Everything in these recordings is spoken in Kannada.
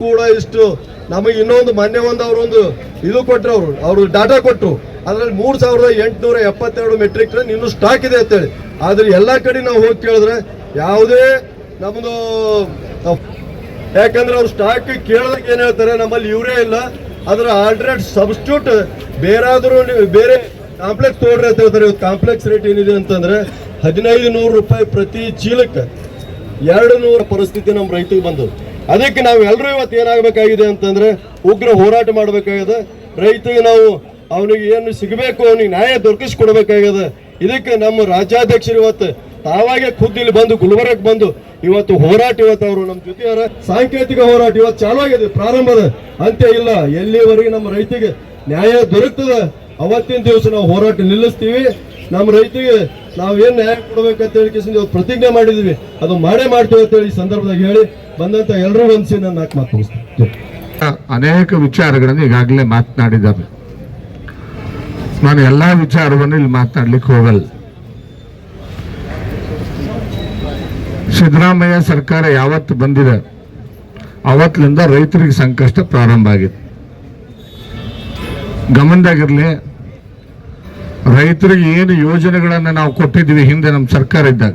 ಕೂಡ ಇಷ್ಟು ನಮಗೆ ಇನ್ನೊಂದು ಮೊನ್ನೆ ಒಂದು ಅವರೊಂದು ಇದು ಕೊಟ್ಟರು ಅವರು ಅವರು ಡಾಟಾ ಕೊಟ್ಟರು ಅದರಲ್ಲಿ ಮೂರು ಸಾವಿರದ ಎಂಟುನೂರ ಎಪ್ಪತ್ತೆರಡು ಮೆಟ್ರಿಕ್ ಟನ್ ಇನ್ನೂ ಸ್ಟಾಕ್ ಇದೆ ಅಂತೇಳಿ. ಆದ್ರೆ ಎಲ್ಲ ಕಡೆ ನಾವು ಹೋಗಿ ಕೇಳಿದ್ರೆ ಯಾವುದೇ ನಮ್ಮದು ಯಾಕಂದ್ರೆ ಅವ್ರು ಸ್ಟಾಕ್ ಕೇಳಿದಾಗ ಏನು ಹೇಳ್ತಾರೆ, ನಮ್ಮಲ್ಲಿ ಇವರೇ ಇಲ್ಲ. ಅದರ ಆಲ್ಟ್ರೇಟ್ ಸಬ್ಸ್ಟ್ಯೂಟ್ ಬೇರಾದರೂ ಬೇರೆ ಕಾಂಪ್ಲೆಕ್ಸ್ ತೋಡ್ರಿ ಅಂತ ಹೇಳ್ತಾರೆ. ಇವತ್ತು ಕಾಂಪ್ಲೆಕ್ಸ್ ರೇಟ್ ಏನಿದೆ ಅಂತಂದ್ರೆ ಹದಿನೈದು ನೂರು ರೂಪಾಯಿ ಪ್ರತಿ ಚೀಲಕ್ಕೆ ಎರಡು ನೂರ ಪರಿಸ್ಥಿತಿ ನಮ್ಮ ರೈತಿಗೆ ಬಂದದ್ದು. ಅದಕ್ಕೆ ನಾವು ಎಲ್ಲರೂ ಇವತ್ತು ಏನಾಗಬೇಕಾಗಿದೆ ಅಂತಂದ್ರೆ ಉಗ್ರ ಹೋರಾಟ ಮಾಡಬೇಕಾಗಿದೆ. ರೈತರಿಗೆ ನಾವು ಅವನಿಗೆ ಏನು ಸಿಗಬೇಕು, ಅವನಿಗೆ ನ್ಯಾಯ ದೊರಕಿಸ್ಕೊಡ್ಬೇಕಾಗಿದೆ. ಇದಕ್ಕೆ ನಮ್ಮ ರಾಜ್ಯಾಧ್ಯಕ್ಷರು ಇವತ್ತು ತಾವಾಗೆ ಖುದ್ದು ಇಲ್ಲಿ ಬಂದು, ಗುಲ್ಬರ್ಗಕ್ಕೆ ಬಂದು ಇವತ್ತು ಹೋರಾಟ ಇವತ್ತು ಅವರು ನಮ್ಮ ಜೊತೆಯವರ ಸಾಂಕೇತಿಕ ಹೋರಾಟ ಇವತ್ತು ಚಾಲು ಆಗಿದೆ. ಪ್ರಾರಂಭದ ಅಂತ್ಯ ಇಲ್ಲ, ಎಲ್ಲಿವರೆಗೆ ನಮ್ಮ ರೈತಿಗೆ ನ್ಯಾಯ ದೊರಕ್ತದೆ? ಅವತ್ತಿನ ದಿವಸ ನಾವು ಹೋರಾಟ ನಿಲ್ಲಿಸ್ತೀವಿ. ನಮ್ಮ ರೈತರಿಗೆ ನಾವು ಏನು ನ್ಯಾಯ ಕೊಡ್ಬೇಕಂತ ಹೇಳಿ ಪ್ರತಿಜ್ಞೆ ಮಾಡಿದ್ವಿ. ಅದು ಮಾಡೇ ಮಾಡ್ತೀವಿ ಅಂತ ಹೇಳಿ ಸಂದರ್ಭದಾಗ ಹೇಳಿ ಬಂದಂತ ಎಲ್ಲರೂ ಒಂದ್ಸಿ ನಾನು ನಾಲ್ಕು ಮಾತು ಅನೇಕ ವಿಚಾರಗಳನ್ನು ಈಗಾಗಲೇ ಮಾತನಾಡಿದ್ದಾರೆ ನಾನು ಎಲ್ಲ ವಿಚಾರವನ್ನು ಇಲ್ಲಿ ಮಾತನಾಡ್ಲಿಕ್ಕೆ ಹೋಗಲ್ಲ. ಸಿದ್ದರಾಮಯ್ಯ ಸರ್ಕಾರ ಯಾವತ್ತು ಬಂದಿದೆ, ಅವತ್ತಿನಿಂದ ರೈತರಿಗೆ ಸಂಕಷ್ಟ ಪ್ರಾರಂಭ ಆಗಿದೆ. ಗಮನದಾಗಿರ್ಲಿ ರೈತರಿಗೆ ಏನು ಯೋಜನೆಗಳನ್ನು ನಾವು ಕೊಟ್ಟಿದ್ದೀವಿ ಹಿಂದೆ ನಮ್ಮ ಸರ್ಕಾರ ಇದ್ದಾಗ,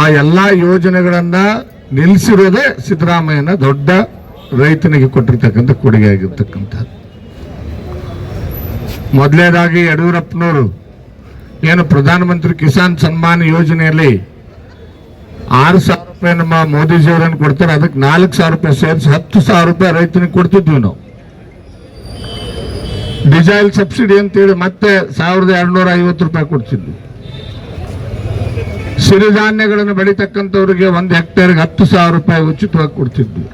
ಆ ಎಲ್ಲಾ ಯೋಜನೆಗಳನ್ನ ನಿಲ್ಲಿಸಿರೋದೇ ಸಿದ್ದರಾಮಯ್ಯನ ದೊಡ್ಡ ರೈತನಿಗೆ ಕೊಟ್ಟಿರ್ತಕ್ಕಂಥ ಕೊಡುಗೆ ಆಗಿರ್ತಕ್ಕಂಥದ್ದು. ಮೊದಲನೇದಾಗಿ ಯಡಿಯೂರಪ್ಪನವರು ಏನು ಪ್ರಧಾನಮಂತ್ರಿ ಕಿಸಾನ್ ಸನ್ಮಾನ್ ಯೋಜನೆಯಲ್ಲಿ ಆರು ಸಾವಿರ ರೂಪಾಯಿ ನಮ್ಮ ಮೋದಿಜಿಯವರನ್ನು ಕೊಡ್ತಾರೆ, ಅದಕ್ಕೆ ನಾಲ್ಕು ಸಾವಿರ ರೂಪಾಯಿ ಸೇರಿಸಿ ಹತ್ತು ಸಾವಿರ ರೂಪಾಯಿ ರೈತನಿಗೆ ಕೊಡ್ತಿದ್ವಿ ನಾವು. ಡಿಸೈಲ್ ಸಬ್ಸಿಡಿ ಅಂತೇಳಿ ಮತ್ತೆ ಸಾವಿರದ ಎರಡುನೂರ ಐವತ್ತು ರೂಪಾಯಿ ಕೊಡ್ತಿದ್ವಿ ಸಿರಿಧಾನ್ಯಗಳನ್ನು ಬೆಳೀತಕ್ಕಂಥವ್ರಿಗೆ ಒಂದು ಹೆಕ್ಟೇರ್ಗೆ ಹತ್ತು ಸಾವಿರ ರೂಪಾಯಿ ಉಚಿತವಾಗಿ ಕೊಡ್ತಿದ್ವಿ.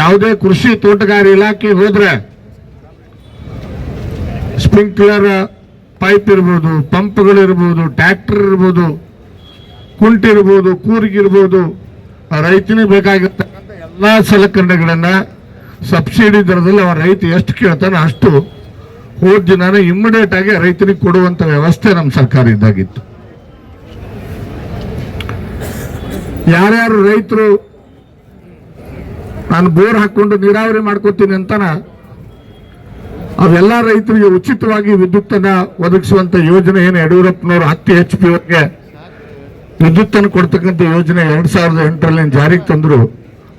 ಯಾವುದೇ ಕೃಷಿ ತೋಟಗಾರಿ ಇಲಾಖೆ ಹೋದ್ರೆ ಸ್ಪ್ರಿಂಕ್ಲರ್ ಪೈಪ್ ಇರ್ಬೋದು, ಪಂಪ್ಗಳಿರ್ಬೋದು ಟ್ಯಾಕ್ಟರ್ ಇರ್ಬೋದು ಕುಂಟಿರ್ಬೋದು ಇರ್ಬೋದು, ಕೂರ್ಗಿ ಇರ್ಬೋದು ಆ ರೈತನಿಗೆ ಬೇಕಾಗಿರ್ತಕ್ಕಂಥ ಎಲ್ಲ ಸಲಕರಣೆಗಳನ್ನ ಸಬ್ಸಿಡಿ ದರದಲ್ಲಿ ಅವ ರೈತ ಎಷ್ಟು ಕೇಳ್ತಾನೋ ಅಷ್ಟು ಹೋದ ದಿನಾನೇ ಇಮ್ಮಿಡಿಯೇಟ್ ಆಗಿ ರೈತನಿಗೆ ಕೊಡುವಂತ ವ್ಯವಸ್ಥೆ ನಮ್ಮ ಸರ್ಕಾರ ಇದ್ದಾಗಿತ್ತು ಯಾರ್ಯಾರು ರೈತರು ನಾನು ಬೋರ್ ಹಾಕೊಂಡು ನೀರಾವರಿ ಮಾಡ್ಕೋತೀನಿ ಅಂತಾನ ಅವೆಲ್ಲ ರೈತರಿಗೆ ಉಚಿತವಾಗಿ ವಿದ್ಯುತ್ತನ್ನ ಒದಗಿಸುವಂತ ಯೋಜನೆ ಏನು ಯಡಿಯೂರಪ್ಪನವರು ಹತ್ತು ಎಚ್ ಪಿ ವಿದ್ಯುತ್ ವಿದ್ಯುತ್ತನ್ನು ಕೊಡ್ತಕ್ಕಂಥ ಯೋಜನೆ ಎರಡ್ ಸಾವಿರದ ಎಂಟರಲ್ಲಿ ಜಾರಿಗೆ ತಂದ್ರು.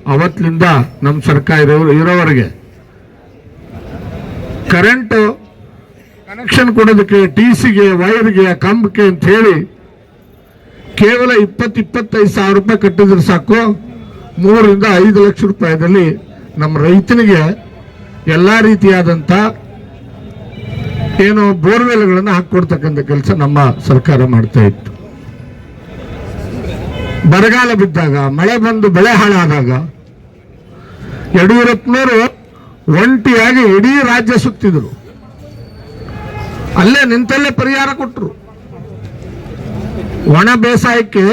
ಅವತ್ತಿನಿಂದ ನಮ್ಮ ಸರ್ಕಾರ ಇರೋ- ಇರೋವರೆಗೆ ಕರೆಂಟ್ ಕನೆಕ್ಷನ್ ಕೊಡೋದಕ್ಕೆ ಟಿ ಸಿಗೆ ವೈರ್ಗೆ ಕಂಬಕ್ಕೆ ಅಂತ ಹೇಳಿ ಕೇವಲ ಇಪ್ಪತ್ತು ಇಪ್ಪತ್ತೈದು ಸಾವಿರ ರೂಪಾಯಿ ಕಟ್ಟಿದ್ರೆ ಸಾಕು. ಮೂರರಿಂದ ಐದು ಲಕ್ಷ ರೂಪಾಯಿದಲ್ಲಿ ನಮ್ಮ ರೈತನಿಗೆ ಎಲ್ಲ ರೀತಿಯಾದಂಥ ಏನು ಬೋರ್ವೆಲ್ಗಳನ್ನು ಹಾಕ್ಕೊಡ್ತಕ್ಕಂಥ ಕೆಲಸ ನಮ್ಮ ಸರ್ಕಾರ ಮಾಡ್ತಾ ಇತ್ತು. ಬರಗಾಲ ಬಿದ್ದಾಗ, ಮಳೆ ಬಂದು ಬೆಳೆ ಹಾಳಾದಾಗ ಯಡಿಯೂರಪ್ಪನವರು ಒಂಟಿಯಾಗಿ ಇಡೀ ರಾಜ್ಯ ಸುತ್ತಿದ್ರು. ಅಲ್ಲೇ ನಿಂತಲ್ಲೇ ಪರಿಹಾರ ಕೊಟ್ಟರು ಒಣ ಬೇಸಾಯಕ್ಕೆ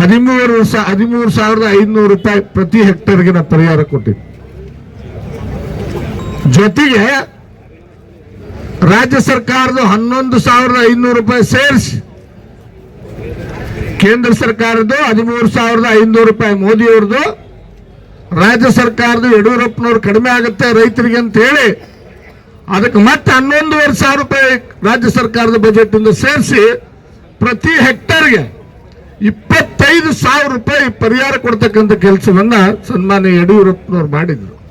ಹದಿಮೂರು ಹದಿಮೂರು ಸಾವಿರದ ಐದುನೂರು ರೂಪಾಯಿ ಪ್ರತಿ ಹೆಕ್ಟೇರ್ಗೆ ನಾವು ಪರಿಹಾರ ಕೊಟ್ಟಿದ್ವಿ ಜೊತೆಗೆ ರಾಜ್ಯ ಸರ್ಕಾರದ ಹನ್ನೊಂದು ಸಾವಿರದ ಐನೂರು ರೂಪಾಯಿ ಸೇರಿಸಿ ಕೇಂದ್ರ ಸರ್ಕಾರದ ಹದಿಮೂರು ಸಾವಿರದ ಐನೂರು ರೂಪಾಯಿ ಮೋದಿಯವ್ರದ್ದು ರಾಜ್ಯ ಸರ್ಕಾರದ ಯಡಿಯೂರಪ್ಪನವ್ರು ಕಡಿಮೆ ಆಗುತ್ತೆ ರೈತರಿಗೆ ಅಂತ ಹೇಳಿ ಅದಕ್ಕೆ ಮತ್ತೆ ಹನ್ನೊಂದುವರೆ ಸಾವಿರ ರೂಪಾಯಿ ರಾಜ್ಯ ಸರ್ಕಾರದ ಬಜೆಟ್ ಸೇರಿಸಿ ಪ್ರತಿ ಹೆಕ್ಟರ್ಗೆ ಇಪ್ಪತ್ತೈದು ಸಾವಿರ ರೂಪಾಯಿ ಪರಿಹಾರ ಕೊಡ್ತಕ್ಕಂಥ ಕೆಲಸವನ್ನ ಸನ್ಮಾನ್ಯ ಯಡಿಯೂರಪ್ಪನವ್ರು ಮಾಡಿದ್ರು.